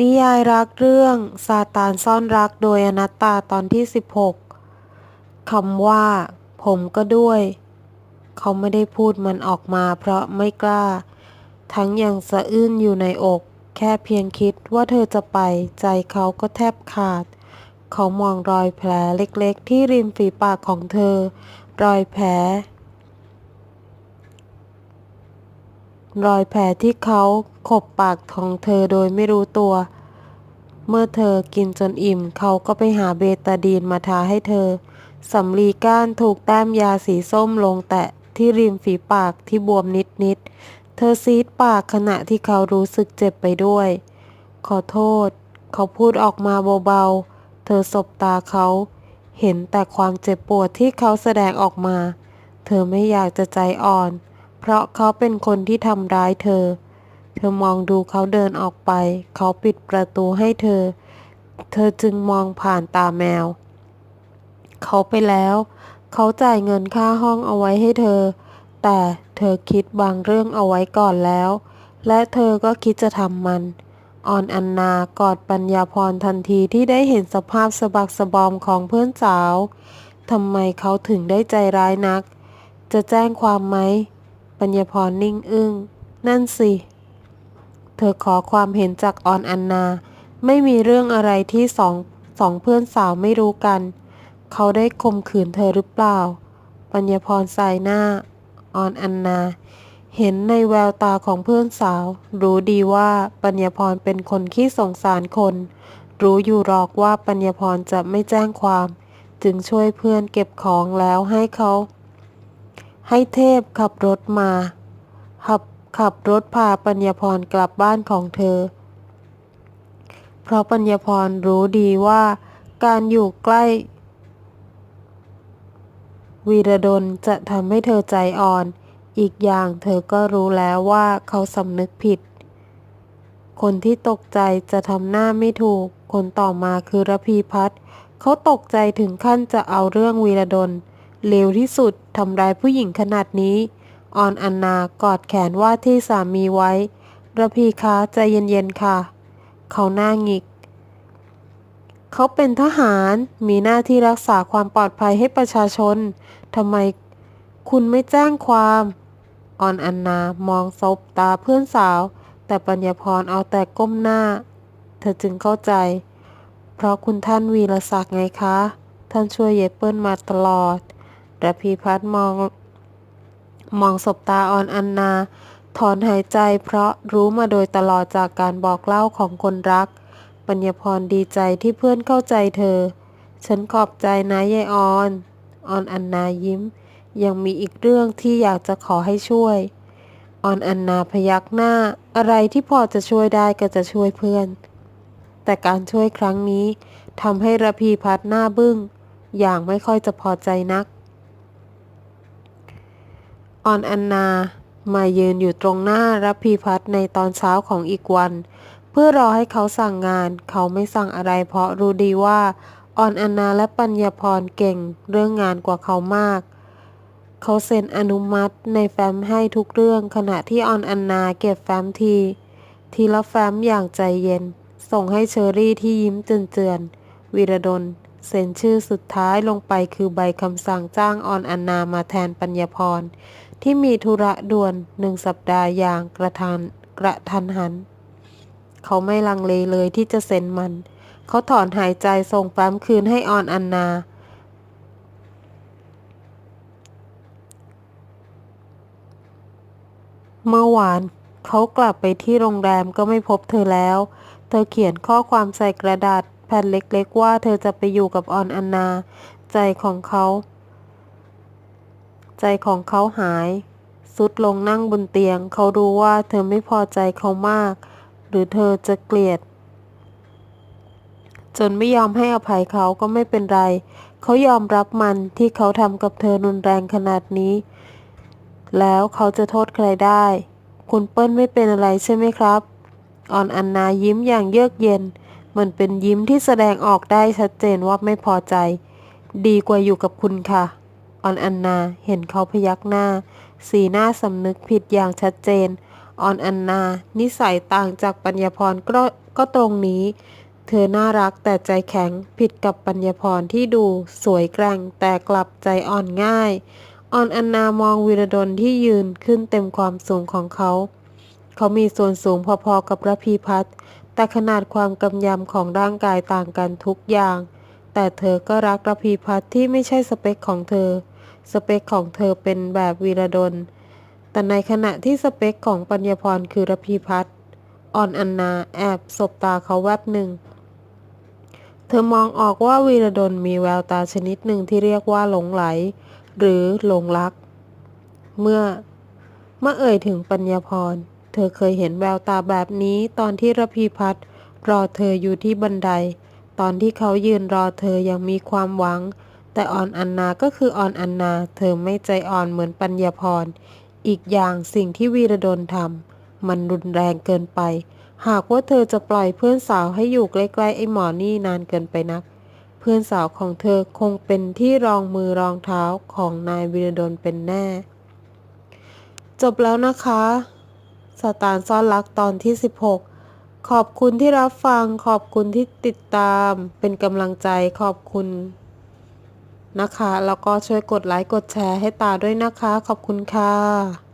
นิยายรักเรื่องซาตานซ่อนรักโดยอนัตตาตอนที่ 16 คำว่า ผมก็ด้วย เขาไม่ได้พูดมันออกมาเพราะไม่กล้า ทั้งยังสะอื้นอยู่ในอก แค่เพียงคิดว่าเธอจะไป ใจเขาก็แทบขาด เขามองรอยแผลเล็กๆ ที่ริมฝีปากของเธอ รอยแผล รอยแผลที่เขาขบปากของเธอโดยไม่รู้ตัว เมื่อเธอกินจนอิ่ม เขาก็ไปหาเบตาดีนมาทาให้เธอสำลีก้านถูกแต้มยาสีส้มลงแตะที่ริมฝีปากที่บวมนิดๆ เธอซีดปากขณะที่เขารู้สึกเจ็บไปด้วย ขอโทษ เขาพูดออกมาเบาๆ เธอสบตาเขา เห็นแต่ความเจ็บปวดที่เขาแสดงออกมา เธอไม่อยากจะใจอ่อน เพราะเขาเป็นคนที่ทำร้ายเธอ เธอมองดูเขาเดินออกไป เขาปิดประตูให้เธอ เธอจึงมองผ่านตาแมว เขาไปแล้ว เขาจ่ายเงินค่าห้องเอาไว้ให้เธอ แต่เธอคิดบางเรื่องเอาไว้ก่อนแล้ว และเธอก็คิดจะทำมันออนอันนากอดปัญญาพรทันทีที่ได้เห็นสภาพสะบักสะบอมของเพื่อนสาว ทำไมเขาถึงได้ใจร้ายนัก จะแจ้งความไหม ปัญญาพรนิ่งอึ้ง นั่นสิ เธอขอความเห็นจากออนอันนา ไม่มีเรื่องอะไรที่สองสองเพื่อนสาวไม่รู้กัน เขาได้ข่มขืนเธอหรือเปล่า ปัญญาพรสายหน้า ออนอันนา เห็นในแววตาของเพื่อนสาว รู้ดีว่าปัญญาพรเป็นคนขี้สงสารคน รู้อยู่หรอกว่าปัญญาพรจะไม่แจ้งความ จึงช่วยเพื่อนเก็บของแล้วให้เขา ให้เทพขับรถมา ขับขับรถพาปัญญพรกลับบ้านของเธอ เพราะปัญญพรรู้ดีว่าการอยู่ใกล้ วีรดลจะทำให้เธอใจอ่อน อีกอย่างเธอก็รู้แล้วว่าเขาสำนึกผิด คนที่ตกใจจะทำหน้าไม่ถูก คนต่อมาคือระพีพัฒน์เขาตกใจถึงขั้นจะเอาเรื่องวีรดล เลวที่สุดทำร้ายผู้หญิงขนาดนี้ ออนอันนากอดแขนว่าที่สามีไว้ระพีคะใจเย็นๆค่ะ เขาหน้าหงิก เขาเป็นทหารมีหน้าที่รักษาความปลอดภัยให้ประชาชนทำไมคุณไม่แจ้งความ ออนอันนามองซบตาเพื่อนสาว แต่ปัญญาพรเอาแต่ก้มหน้า เธอจึงเข้าใจ เพราะคุณท่านวีรศักดิ์ไงคะ ท่านช่วยเยเปิ้ลมาตลอด ระพีพัฒน์มอง มองสบตาออนอันนา ถอนหายใจเพราะรู้มาโดยตลอดจากการบอกเล่าของคนรัก ปัญญาพรดีใจที่เพื่อนเข้าใจเธอ ฉันขอบใจนะยายออน ออนอันนายิ้ม ยังมีอีกเรื่องที่อยากจะขอให้ช่วย ออนอันนาพยักหน้า อะไรที่พอจะช่วยได้ก็จะช่วยเพื่อน แต่การช่วยครั้งนี้ทำให้ระพีพัฒน์หน้าบึ้ง อย่างไม่ค่อยจะพอใจนัก ออนอันนา มายืนอยู่ตรงหน้ารับพีพัฒในตอนเช้าของอีกวัน เพื่อรอให้เขาสั่งงาน เขาไม่สั่งอะไรเพราะรู้ดีว่าออนอนนาและปัญญาพรเก่งเรื่องงานกว่าเขามาก เขาเซ็นอนุมัติในแฟ้มให้ทุกเรื่องขณะที่ออนอนนาเก็บแฟ้มที ทีละแฟ้มอย่างใจเย็น ส่งให้เชอรี่ที่ยิ้มเจือนๆวีรดลเซ็นชื่อสุดท้ายลงไปคือใบคำสั่งจ้างออนอนนามาแทนปัญญาพร ที่มีธุระด่วนหนึ่งสัปดาห์อย่างกระทันกระทันหัน เขาไม่ลังเลเลยที่จะเซ็นมัน เขาถอนหายใจส่งแฟ้มคืนให้ออนอันนา เมื่อวาน เขากลับไปที่โรงแรมก็ไม่พบเธอแล้ว เธอเขียนข้อความใส่กระดาษแผ่นเล็กๆว่าเธอจะไปอยู่กับออนอันนา ใจของเขา ใจของเขาหายสุดลงนั่งบนเตียง เขารู้ว่าเธอไม่พอใจเขามาก หรือเธอจะเกลียด จนไม่ยอมให้อภัยเขาก็ไม่เป็นไร เขายอมรับมันที่เขาทำกับเธอรุนแรงขนาดนี้ แล้วเขาจะโทษใครได้ คุณเปิ้ลไม่เป็นอะไรใช่ไหมครับ ออนอันนายิ้มอย่างเยือกเย็น มันเป็นยิ้มที่แสดงออกได้ชัดเจนว่าไม่พอใจ ดีกว่าอยู่กับคุณค่ะ ออนอันนาเห็นเขาพยักหน้า สีหน้าสำนึกผิดอย่างชัดเจน ออนอันนา นิสัยต่างจากปัญญพรก็ก็ตรงนี้ เธอน่ารักแต่ใจแข็งผิดกับปัญญพรที่ดูสวยแกร่งแต่กลับใจอ่อนง่าย ออนอันนามองวีรดลที่ยืนขึ้นเต็มความสูงของเขา เขามีส่วนสูงพอๆกับระพีพัฒน์แต่ขนาดความกำยำของร่างกายต่างกันทุกอย่าง แต่เธอก็รักระพีพัฒน์ที่ไม่ใช่สเปคของเธอ สเปคของเธอเป็นแบบวีรดล แต่ในขณะที่สเปคของปัญญาพรคือระพีพัฒน์ออนอันนาแอบสบตาเขาแวบหนึ่ง เธอมองออกว่าวีรดลมีแววตาชนิดหนึ่งที่เรียกว่าหลงไหล หรือหลงรัก เมื่อเมื่อเอ่ยถึงปัญญาพร เธอเคยเห็นแววตาแบบนี้ตอนที่ระพีพัฒน์รอเธออยู่ที่บันได ตอนที่เขายืนรอเธอยังมีความหวัง แต่ออนอันนาก็คือออนอันนา เธอไม่ใจอ่อนเหมือนปัญญาพร อีกอย่างสิ่งที่วีรดลทำมันรุนแรงเกินไป หากว่าเธอจะปล่อยเพื่อนสาวให้อยู่ใกล้ๆไอ้หมอนี่นานเกินไปนัก เพื่อนสาวของเธอคงเป็นที่รองมือรองเท้าของนายวีรดลเป็นแน่ จบแล้วนะคะสตานซ่อนรักตอนที่ 16ขอบคุณที่รับฟัง ขอบคุณที่ติดตาม เป็นกำลังใจ ขอบคุณ นะคะ แล้วก็ช่วยกดไลค์กดแชร์ให้ตาด้วยนะคะ ขอบคุณค่ะ